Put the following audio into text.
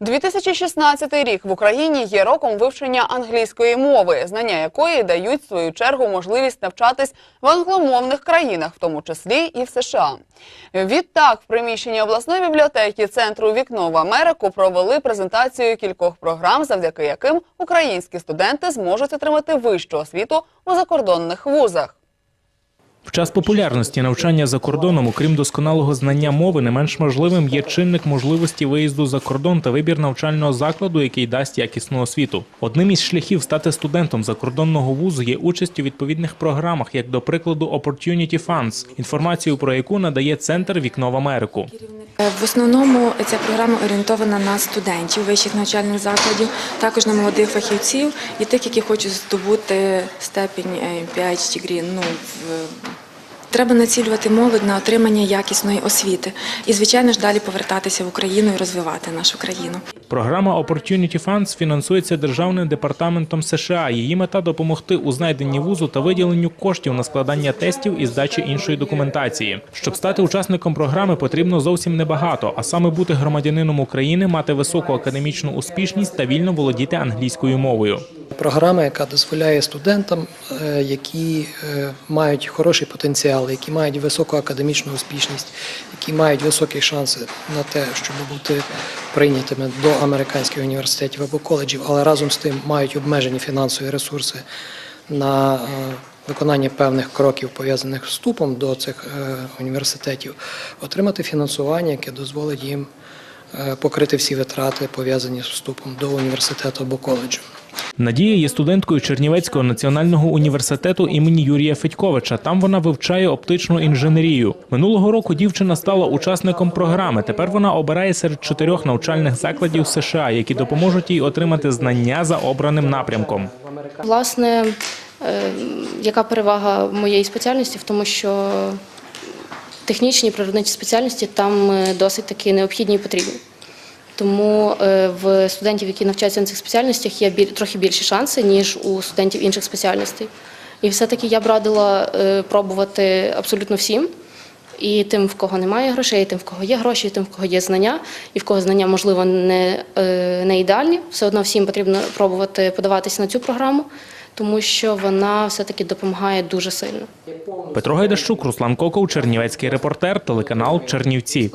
2016 рік в Україні є роком вивчення англійської мови, знання якої дають в свою чергу можливість навчатись в англомовних країнах, в тому числі і в США. Відтак, в приміщенні обласної бібліотеки центру Вікно в Америку провели презентацію кількох програм, завдяки яким українські студенти зможуть отримати вищу освіту у закордонних вузах. В час популярності навчання за кордоном, окрім досконалого знання мови, не менш можливим є чинник можливості виїзду за кордон та вибір навчального закладу, який дасть якісну освіту. Одним із шляхів стати студентом закордонного вузу є участь у відповідних програмах, як до прикладу Opportunity Funds, інформацію про яку надає центр Вікно в Америку. В основному ця програма орієнтована на студентів вищих навчальних закладів, також на молодих фахівців і тих, які хочуть здобути степінь PhD degree. Ну, в- Треба націлювати молодь на отримання якісної освіти і, звичайно ж, далі повертатися в Україну і розвивати нашу країну. Програма Opportunity Funds фінансується Державним департаментом США. Її мета допомогти у знайденні вузу та виділенню коштів на складання тестів і здачі іншої документації. Щоб стати учасником програми, потрібно зовсім небагато, а саме бути громадянином України, мати високу академічну успішність та вільно володіти англійською мовою. Програма, яка дозволяє студентам, е, які е, мають хороший потенціал, які мають високу академічну успішність, які мають високі шанси на те, щоб бути прийнятими до американських університетів або коледжів, але разом з тим мають обмежені фінансові ресурси на е, виконання певних кроків, пов'язаних з вступом до цих університетів, отримати фінансування, яке дозволить їм покрити всі витрати, пов'язані з вступом до університету або коледжу. Надія є студенткою Чернівецького національного університету імені Юрія Федьковича. Там вона вивчає оптичну інженерію. Минулого року дівчина стала учасником програми. Тепер вона обирає серед чотирьох навчальних закладів США, які допоможуть їй отримати знання за обраним напрямком. Власне, е, яка перевага моєї спеціальності в тому, що технічні природничі спеціальності там е, досить таки необхідні і потрібні. Тому е, в студентів, які навчаються на цих спеціальностях, є трохи більші шанси, ніж у студентів інших спеціальностей. І все-таки я б радила е, пробувати абсолютно всім. І тим, в кого немає грошей, і тим, в кого є гроші, і тим, в кого є знання, і в кого знання, можливо, не, е, не ідеальні. Все одно всім потрібно пробувати подаватися на цю програму, тому що вона все-таки допомагає дуже сильно. Петро Гайдащук, Руслан Коков, Чернівецький репортер, телеканал Чернівці.